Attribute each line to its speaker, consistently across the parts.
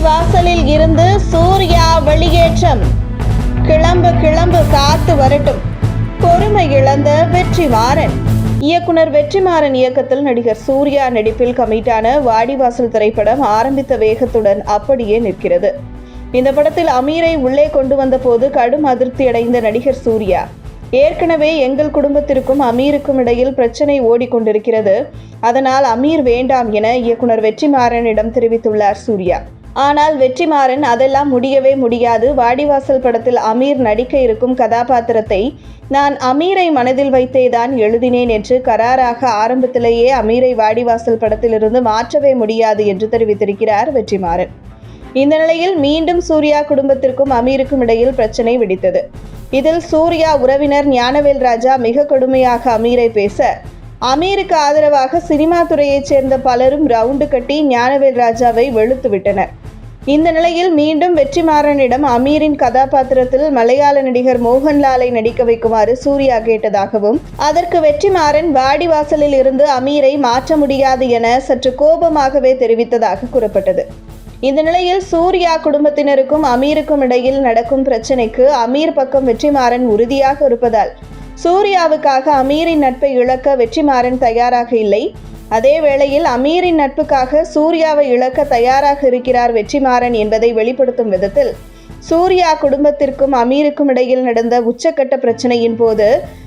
Speaker 1: வாசலில் இருந்து சூர்யா வெளியேற்றம். கிளம்பு கிளம்பு காத்து வரட்டும். பொறுமை இழந்த வெற்றிமாறன். இயக்குனர் வெற்றிமாறன் இயக்கத்தில் நடிகர் சூர்யா நடிப்பில் கமிட்டான வாடிவாசல் திரைப்படம் ஆரம்பித்த வேகத்துடன் அப்படியே நிற்கிறது. இந்த படத்தில் அமீரை உள்ளே கொண்டு வந்த போது கடும் அதிருப்தி அடைந்த நடிகர் சூர்யா. ஏற்கனவே எங்கள் குடும்பத்திற்கும் அமீருக்கும் இடையில் பிரச்சனை ஓடிக்கொண்டிருக்கிறது. அதனால் அமீர் வேண்டாம் என இயக்குனர் வெற்றிமாறனிடம் தெரிவித்துள்ளார் சூர்யா. ஆனால் வெற்றிமாறன் அதெல்லாம் முடியவே முடியாது. வாடிவாசல் படத்தில் அமீர் நடிக்க இருக்கும் கதாபாத்திரத்தை நான் அமீரை மனதில் வைத்தேதான் எழுதினேன் என்று கராராக ஆரம்பத்திலேயே அமீரை வாடிவாசல் படத்திலிருந்து மாற்றவே முடியாது என்று தெரிவித்திருக்கிறார் வெற்றிமாறன். இந்த நிலையில் மீண்டும் சூர்யா குடும்பத்திற்கும் அமீருக்கும் இடையில் பிரச்சனை வெடித்தது. இதில் சூர்யா உறவினர் ஞானவேல் ராஜா மிக கொடுமையாக அமீரை பேச அமீருக்கு ஆதரவாக சினிமா துறையைச் சேர்ந்த பலரும் ரவுண்டு கட்டி ஞானவேல் ராஜாவை வெளுத்து விட்டனர். இந்த நிலையில் மீண்டும் வெற்றிமாறனிடம் அமீரின் கதாபாத்திரத்தில் மலையாள நடிகர் மோகன்லாலை நடிக்க வைக்குமாறு சூர்யா கேட்டதாகவும் அதற்கு வெற்றிமாறன் வாடிவாசலில் இருந்து அமீரை மாற்ற முடியாது என சற்று கோபமாகவே தெரிவித்ததாக கூறப்பட்டது. இந்த நிலையில் சூர்யா குடும்பத்தினருக்கும் அமீருக்கும் இடையில் நடக்கும் பிரச்சனைக்கு அமீர் பக்கம் வெற்றிமாறன் உறுதியாக இருப்பதால் சூர்யாவுக்காக அமீரின் நட்பை இழக்க வெற்றிமாறன் தயாராக இல்லை. அதே வேளையில் அமீரின் நட்புக்காக சூர்யாவை இழக்க தயாராக இருக்கிறார் வெற்றிமாறன் என்பதை வெளிப்படுத்தும் விதத்தில் சூர்யா குடும்பத்திற்கும் அமீருக்கும் இடையில் நடந்த உச்சக்கட்ட பிரச்சனையின் போது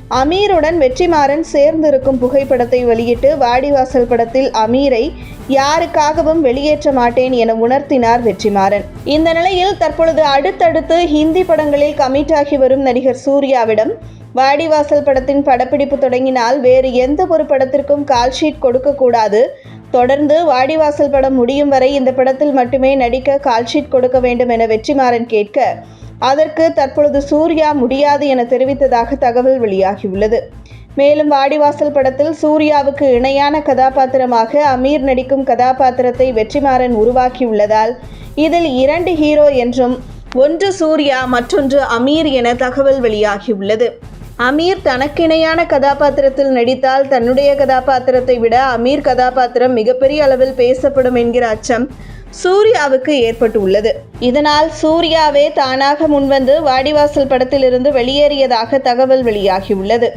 Speaker 1: அமீருடன் வெற்றிமாறன் சேர்ந்திருக்கும் புகைப்படத்தை வெளியிட்டு வாடிவாசல் படத்தில் அமீரை யாருக்காகவும் வெளியேற்ற மாட்டேன் என உணர்த்தினார் வெற்றிமாறன். இந்த நிலையில் தற்பொழுது அடுத்தடுத்து ஹிந்தி படங்களில் கமிட்டாகி வரும் நடிகர் சூர்யாவிடம் வாடிவாசல் படத்தின் படப்பிடிப்பு தொடங்கினால் வேறு எந்த ஒரு படத்திற்கும் கால்ஷீட் கொடுக்கக்கூடாது தொடர்ந்து வாடிவாசல் படம் முடியும் வரை இந்த படத்தில் மட்டுமே நடிக்க கால்ஷீட் கொடுக்க வேண்டும் என வெற்றிமாறன் கேட்க அதற்கு தற்பொழுது சூர்யா முடியாது என தெரிவித்ததாக தகவல் வெளியாகியுள்ளது. மேலும் வாடிவாசல் படத்தில் சூர்யாவுக்கு இணையான கதாபாத்திரமாக அமீர் நடிக்கும் கதாபாத்திரத்தை வெற்றிமாறன் உருவாக்கியுள்ளதால் இதில் இரண்டு ஹீரோ என்றும் ஒன்று சூர்யா மற்றொன்று அமீர் என தகவல் வெளியாகியுள்ளது. அமீர் தனக்கிணையான கதாபாத்திரத்தில் நடித்தால் தன்னுடைய கதாபாத்திரத்தை விட அமீர் கதாபாத்திரம் மிகப்பெரிய அளவில் பேசப்படும் என்கிற அச்சம் சூர்யாவுக்கு ஏற்பட்டு உள்ளது இதனால் சூர்யாவே தானாக முன்வந்து வாடிவாசல் படத்திலிருந்து வெளியேறியதாக தகவல் வெளியாகியுள்ளது.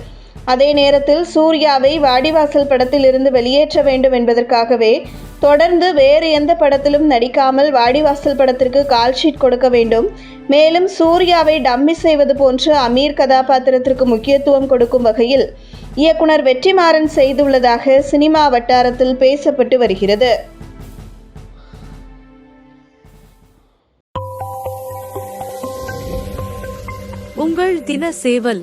Speaker 1: அதே நேரத்தில் சூர்யாவை வாடிவாசல் படத்தில் இருந்து வெளியேற்ற வேண்டும் என்பதற்காகவே தொடர்ந்து வேறு எந்த படத்திலும் நடிக்காமல் வாடிவாசல் படத்திற்கு கால்ஷீட் கொடுக்க வேண்டும். மேலும் சூர்யாவை டம்மி செய்வது போன்று அமீர் கதாபாத்திரத்திற்கு முக்கியத்துவம் கொடுக்கும் வகையில் இயக்குனர் வெற்றிமாறன் செய்துள்ளதாக சினிமா வட்டாரத்தில் பேசப்பட்டு வருகிறது.
Speaker 2: உங்கள் தின சேவல்